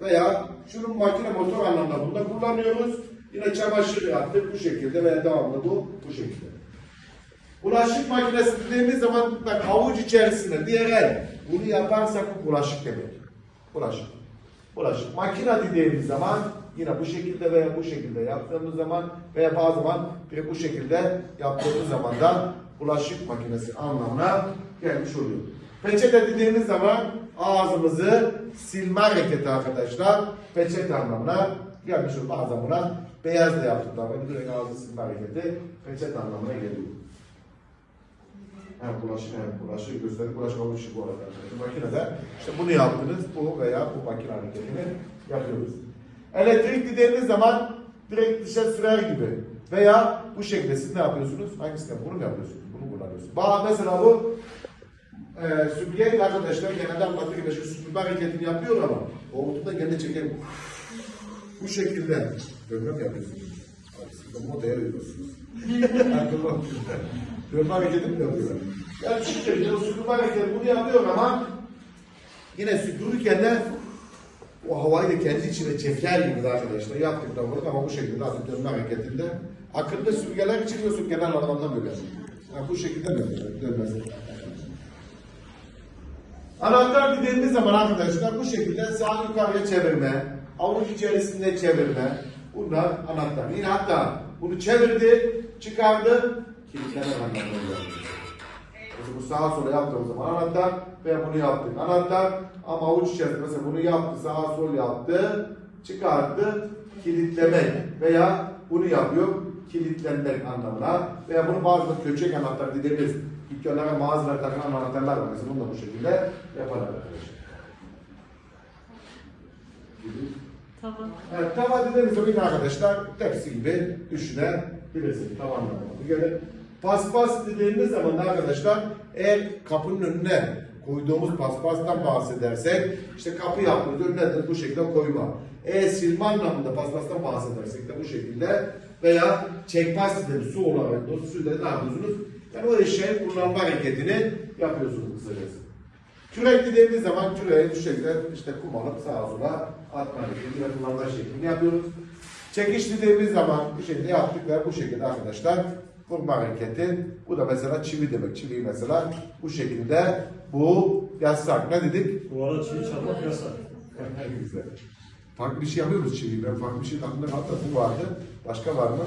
veya şunun makine motor anlamda bunda kullanıyoruz. Yine çamaşır yaptık bu şekilde veya devamlı bu bu şekilde. Bulaşık makinesi dediğimiz zaman bak avuç içerisinde diğer el bunu yaparsak bu bulaşık demek. Bulaşık. Bulaşık. Makine dediğimiz zaman yine bu şekilde veya bu şekilde yaptığımız zaman veya bazı zaman bir bu şekilde yaptığımız zaman da bulaşık makinesi anlamına gelmiş oluyor. Peçete dediğimiz zaman ağzımızı silme hareketi arkadaşlar. Peçete anlamına gelmiş oluyor. Bazen buna beyaz da yaptık. Tabii direkt ağzı silme hareketi peçete anlamına geliyor. Hem bulaşık hem bulaşık gösterip bulaşık oluşu bu arada. arkadaşlar. Makinede işte bunu yaptınız bu veya bu makine hareketini yapıyoruz. Elektrik dediğimiz zaman direkt dışa sürer gibi veya bu şekilde siz ne yapıyorsunuz? Hangisini bunu mu yapıyorsunuz? Bunu kullanıyorsunuz. Ba mesela bu e, süpürge arkadaşlar genelde anlattığı gibi şu süpürge hareketini yapıyor ama olduğunda gene çekelim. Bu şekilde dönmem yapıyorsunuz. De modaya veriyorsunuz. Akıllı. Dönme hareketi mi yapıyorlar? Yani şu şekilde o süpürme hareketi bunu yapıyor ama yine süpürürken de o havayı da kendi içine çeker gibi arkadaşlar yaptıktan sonra ama bu şekilde artık dönme hareketinde akıllı süpürgeler çıkıyorsun genel anlamda böyle. Yani bu şekilde mi dönmesi? Anahtar dediğimiz zaman arkadaşlar bu şekilde sağ yukarıya çevirme, avuç içerisinde çevirme. Bunlar anahtar. Yine hatta bunu çevirdi, çıkardı, kilitleme anahtarı geldi. Mesela bu sağa sola yaptığımız zaman anahtar ve bunu yaptık. Anahtar ama avuç içerisinde mesela bunu yaptı, sağa sol yaptı, çıkardı, kilitlemek veya bunu yapıyor, kilitlenmek anlamına veya bunu bazı köçek anahtar dediğimiz dükkanlara, mağazalara takılan anahtarlar var. Mesela bunu da bu şekilde yaparlar arkadaşlar. Tamam. Evet, tava dediğimiz yine arkadaşlar tepsi gibi düşünebilirsiniz. Tamam mı? Böyle paspas dediğimiz zaman da arkadaşlar eğer kapının önüne koyduğumuz paspastan bahsedersek işte kapı önüne de bu şekilde koyma. Eğer silme anlamında paspastan bahsedersek de bu şekilde veya çekmez dediğimiz su olarak o suyla ne yapıyorsunuz? Yani o eşeğin kullanma hareketini yapıyorsunuz kısacası. Kürek dediğimiz zaman küreği bu şekilde işte kum alıp sağa sola atma hareketi ve kullanma şeklini yapıyoruz. Çekiş dediğimiz zaman bu şekilde yaptık ve bu şekilde arkadaşlar vurma hareketi. Bu da mesela çivi demek. Çiviyi mesela bu şekilde bu yasak. Ne dedik? Bu arada çiğ çalmak yasak. Güzel. Farklı bir şey yapıyoruz çiviyi. Ben farklı bir şey aklımda kaldı. Bu vardı. Başka var mı?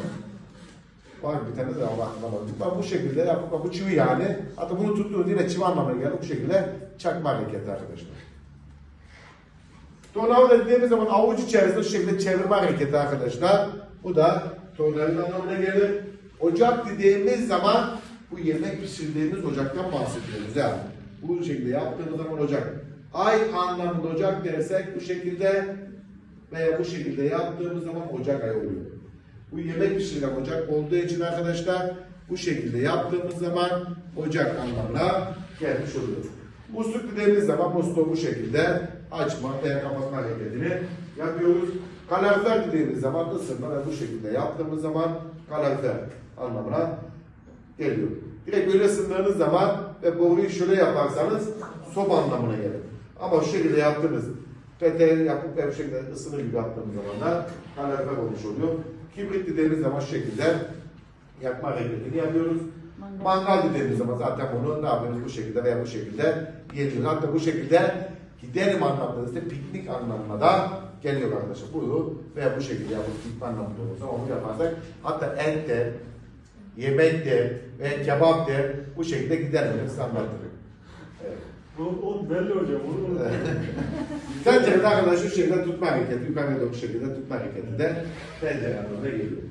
Var bir tane de Allah aklına var. Bu şekilde yapıp bak bu çivi yani. Hatta bunu tuttuğunuz yine çivi anlamına geldi. Bu şekilde çakma hareketi arkadaşlar. Tornavida dediğimiz zaman avuç içerisinde şu şekilde çevirme hareketi arkadaşlar. Bu da tornavida anlamına gelir. Ocak dediğimiz zaman bu yemek pişirdiğimiz ocaktan bahsediyoruz yani. Bu şekilde yaptığımız zaman ocak. Ay anlamında ocak dersek bu şekilde veya bu şekilde yaptığımız zaman ocak ayı oluyor. Bu yemek pişirilen ocak olduğu için arkadaşlar bu şekilde yaptığımız zaman ocak anlamına gelmiş oluyor. Musluk dediğimiz zaman musluğu bu şekilde açma veya kapatma hareketini yapıyoruz. Kalorifer dediğimiz zaman ısınma bu şekilde yaptığımız zaman kalorifer anlamına geliyor. Direkt böyle ısındığınız zaman ve boruyu şöyle yaparsanız soba anlamına gelir. Ama şu şekilde yaptınız. Pete yapıp bu şekilde ısınır gibi yaptığımız zaman da kalorifer olmuş oluyor. Kibrit dediğimiz zaman şu şekilde yakma hareketini yapıyoruz. Mangal. Mangal dediğimiz zaman zaten bunu ne yapıyoruz bu şekilde veya bu şekilde yeniyoruz. Hatta bu şekilde giderim anlamında ise piknik anlamına da geliyor arkadaşlar. Bu veya bu şekilde yapıp piknik anlamında olursa onu yaparsak hatta et de, yemek de ve kebap de bu şekilde giderim. Hepsi anlatırım. Evet. Bu o belli hocam. Onu Tencere arkadaşlar şu şekilde tutma hareketi, yukarıya doğru bu şekilde tutma hareketi de anlamına geliyor.